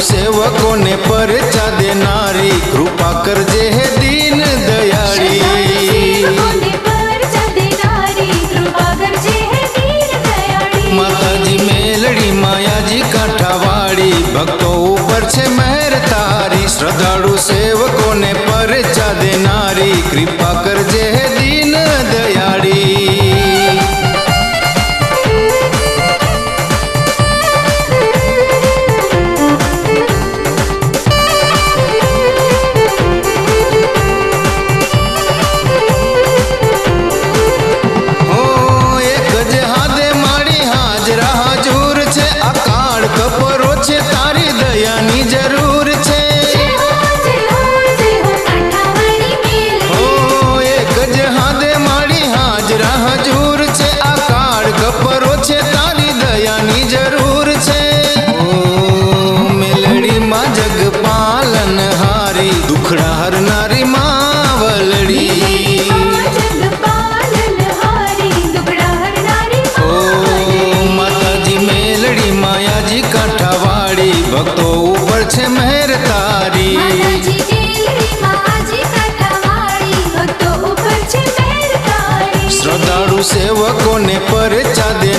सेवकों ने परचा देणारी कृपा कर जे है दीन दयाली माता जी मेलड़ी मायाजी काठावाड़ी। भक्तों ऊपर छे मेहर तारी। श्रद्धालु सेवकों ने परचा देणारी कृपा कर जे है दीन दया લોકોને પરચા દે.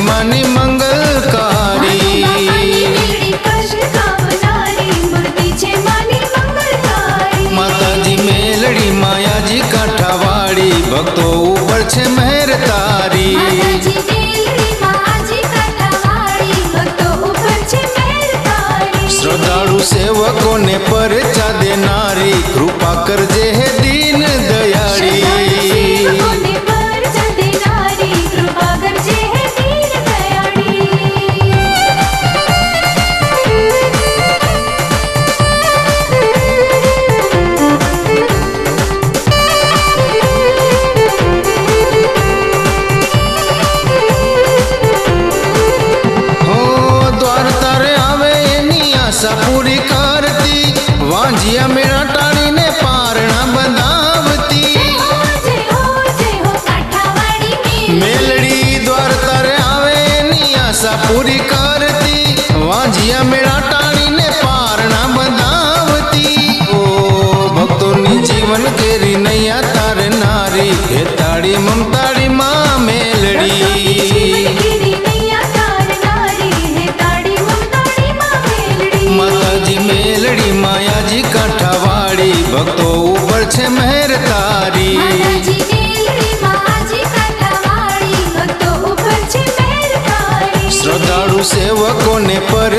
મન મંગલકારી માતાજી મેલડી માયાજી કાંઠાવાળી ભક્તો ઉપર છે મહેર તારી શ્રદ્ધાળુ સેવકોને પરચા દેનારી કૃપા કરજે આશા પૂરી કરતી વાંજિયા મેળા ટાળીને પારણા બંધાવતી. મેલડી દ્વાર તારે આવે ની આશા પૂરી કરતી વાંજિયા મેળા ટાળીને પારણા બંધાવતી. ઓ ભક્તોની જીવન કેરી નૈયા તારે નારી હે તાળી મમતાળી માં મેલડી માતાજી કાંઠાવાળી ભક્તો ઉપર છે મહેર તારી. શ્રદ્ધાળુ સેવકોને પર